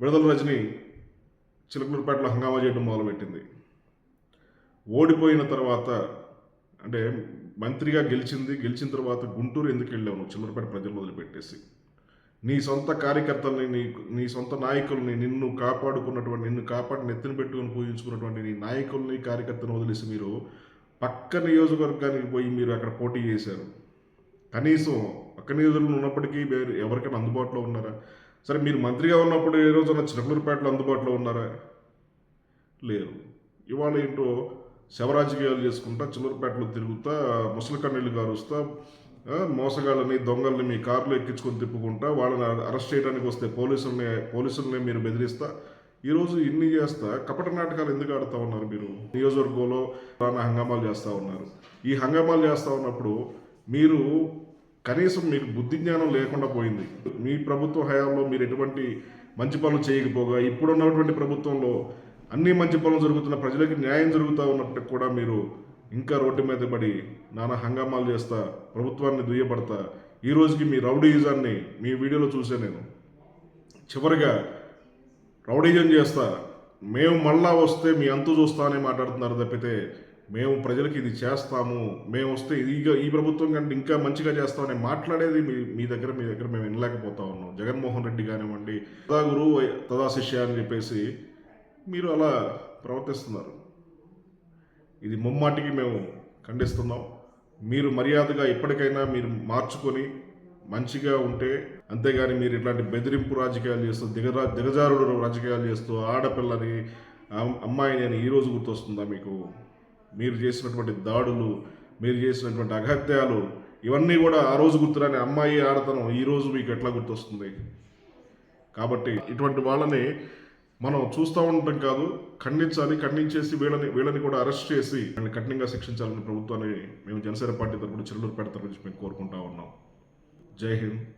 విడుదల రజని చిలకలూరుపేటలో హంగామా చేయడం మొదలుపెట్టింది. ఓడిపోయిన తర్వాత అంటే మంత్రిగా గెలిచింది గెలిచిన తర్వాత గుంటూరు ఎందుకు వెళ్ళావు నువ్వు? చిల్లరపేట ప్రజలు వదిలిపెట్టేసి నీ సొంత కార్యకర్తల్ని నీ నీ సొంత నాయకుల్ని నిన్ను కాపాడుకున్నటువంటి నిన్ను కాపాడి నెత్తిన పెట్టుకుని పూజించుకున్నటువంటి నీ నాయకుల్ని కార్యకర్తను వదిలేసి మీరు పక్క నియోజకవర్గానికి పోయి మీరు అక్కడ పోటీ చేశారు. కనీసం పక్క నియోజకవర్గంలో ఉన్నప్పటికీ వేరు ఎవరికైనా అందుబాటులో ఉన్నారా? సరే మీరు మంత్రిగా ఉన్నప్పుడు ఏ రోజున చిలకలూరుపేటలో అందుబాటులో ఉన్నారా? లేరు. ఇవాళ ఏంటో శవరాజకీయాలు చేసుకుంటా చిల్లరపేటలో తిరుగుతా ముసలి కన్నీళ్ళు కారుస్తా మోసగాళ్ళని దొంగల్ని మీ కారులో ఎక్కించుకొని తిప్పుకుంటా వాళ్ళని అరెస్ట్ చేయడానికి వస్తే పోలీసుల్ని పోలీసుల్ని మీరు బెదిరిస్తా. ఈరోజు ఇన్ని చేస్తా కపట నాటకాలు ఎందుకు ఆడుతూ ఉన్నారు మీరు? నియోజకవర్గంలో రాన హంగామాలు చేస్తూ ఉన్నారు. ఈ హంగామాలు చేస్తూ ఉన్నప్పుడు మీరు కనీసం మీకు బుద్ధి జ్ఞానం లేకుండా పోయింది. మీ ప్రభుత్వ హయాంలో మీరు ఎటువంటి మంచి పనులు చేయకపోగా ఇప్పుడున్నటువంటి ప్రభుత్వంలో అన్ని మంచి పనులు జరుగుతున్న ప్రజలకి న్యాయం జరుగుతూ ఉన్నప్పటికి కూడా మీరు ఇంకా రోడ్డు మీద పడి నానా హంగామాలు చేస్తా ప్రభుత్వాన్ని దుయ్యబడతా ఈ రోజుకి మీ రౌడీయిజాన్ని మీ వీడియోలో చూసే నేను. చివరిగా రౌడీజం చేస్తా మేము మళ్ళా వస్తే మీ అంతు చూస్తా అని మాట్లాడుతున్నారు తప్పితే మేము ప్రజలకి ఇది చేస్తాము మేము వస్తే ఇది ఈ ప్రభుత్వం కంటే ఇంకా మంచిగా చేస్తామని మాట్లాడేది మీ మీ దగ్గర మీ దగ్గర మేము వినలేకపోతా ఉన్నాం. జగన్మోహన్ రెడ్డి కానివ్వండి తదా గురువు తదా శిష్య అని చెప్పేసి మీరు అలా ప్రవర్తిస్తున్నారు. ఇది ముమ్మాటికి మేము ఖండిస్తున్నాం. మీరు మర్యాదగా ఇప్పటికైనా మీరు మార్చుకొని మంచిగా ఉంటే అంతేగాని మీరు ఇట్లాంటి బెదిరింపు రాజకీయాలు చేస్తూ దిగరా దిగజారుడు రాజకీయాలు చేస్తూ ఆడపిల్లని అమ్మాయిని అని ఈరోజు గుర్తొస్తుందా మీకు? మీరు చేసినటువంటి దాడులు మీరు చేసినటువంటి అఘత్యాలు ఇవన్నీ కూడా ఆ రోజు గుర్తురాని అమ్మాయి ఆడతనం ఈ రోజు మీకు ఎట్లా గుర్తొస్తుంది? కాబట్టి ఇటువంటి వాళ్ళని మనం చూస్తూ ఉండటం కాదు ఖండించాలి ఖండించేసి వీళ్ళని వీళ్ళని కూడా అరెస్ట్ చేసి వాళ్ళని కఠినంగా శిక్షించాలని ప్రభుత్వాన్ని మేము జనసేన పార్టీ తరపున చిరులూరుపేట తరపు నుంచి మేము కోరుకుంటా ఉన్నాం. జై హింద్.